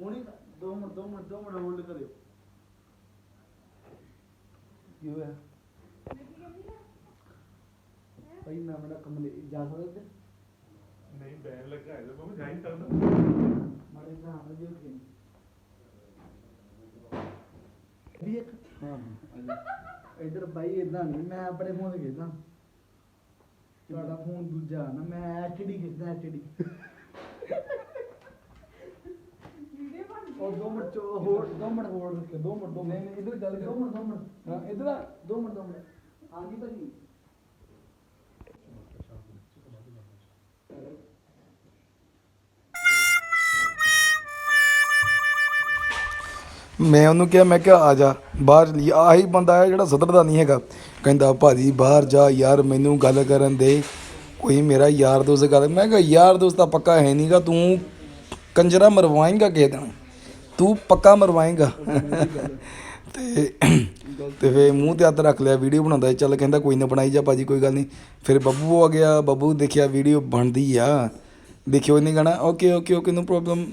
ਹੁਣੀ ਦੋ ਮਿੰਟ ਦੋ ਮਿੰਟ ਦੋ ਮਿੰਟ ਹੋਲਡ ਕਰਿਓ। ਕੀ ਹੋਇਆ? ਭਾਈ ਮੈਂ ਮੇਰਾ ਕਮਰੇ ਜਾ ਸਕਦੇ ਨਹੀਂ ਬੈਨ ਲੱਗਾ ਹੈ ਤਾਂ ਮੈਂ ਜਾਇਨ ਕਰਦਾ ਮਾਰੇ ਧਿਆਨ ਦਿਓ ਕਿ ਵੀ ਇੱਕ ਹਾਂ। ਇਧਰ ਬਾਈ ਇਦਾਂ ਨਹੀਂ ਮੈਂ ਆਪਣੇ ਫੋਨ ਤੇ ਖੇਡਦਾ। ਤੁਹਾਡਾ ਫੋਨ ਦੂਜਾ ਨਾ ਮੈਂ ਐਚਡੀ ਖੇਡਦਾ ਐਚਡੀ ਉਹ ਦੋ ਮਿੰਟ ਚੋ ਹੋਰ ਦੋ ਮਿੰਟ ਹੋਰ ਦੋ ਮਿੰਟ ਦੋ ਨਹੀਂ ਨਹੀਂ ਇਧਰ ਗੱਲ ਦੋ ਮਿੰਟ ਦੋ ਮਿੰਟ। ਹਾਂ ਇਧਰ ਆ ਦੋ ਮਿੰਟ ਦੋ ਮਿੰਟ। ਹਾਂਜੀ ਭਾਜੀ। ਮੈਂ ਉਹਨੂੰ ਕਿਹਾ ਮੈਂ ਕਿਹਾ ਆ ਜਾ ਬਾਹਰ ਲਈ ਆਹੀ ਬੰਦਾ ਹੈ ਜਿਹੜਾ ਸੁਧਰਦਾ ਨਹੀਂ ਹੈਗਾ। ਕਹਿੰਦਾ ਭਾਜੀ ਬਾਹਰ ਜਾ ਯਾਰ ਮੈਨੂੰ ਗੱਲ ਕਰਨ ਦੇ। ਕੋਈ ਮੇਰਾ ਯਾਰ ਦੋਸਤ ਗੱਲ ਮੈਂ ਕਿਹਾ ਯਾਰ ਦੋਸਤ ਤਾਂ ਪੱਕਾ ਹੈ ਨਹੀਂਗਾ ਤੂੰ ਕੰਜਰਾ ਮਰਵਾਏਂਗਾ ਕਿਸੇ ਦਿਨ? ਤੂੰ ਪੱਕਾ ਮਰਵਾਏਗਾ। ਤੇ ਤੇ ਫੇ ਮੂੰਹ ਤੇ ਹੱਥ ਰੱਖ ਲਿਆ, ਵੀਡੀਓ ਬਣਾਉਂਦਾ ਚੱਲ ਕਹਿੰਦਾ ਕੋਈ ਨਾ ਬਣਾਈ ਜਾ ਭਾਜੀ, ਕੋਈ ਗੱਲ ਨਹੀਂ। ਫਿਰ ਬੱਬੂ ਆ ਗਿਆ, ਬੱਬੂ ਦੇਖਿਆ ਵੀਡੀਓ ਬਣਦੀ ਆ। ਦੇਖਿਓ ਇਹਨੇ ਕਹਣਾ okay okay okay, no problem.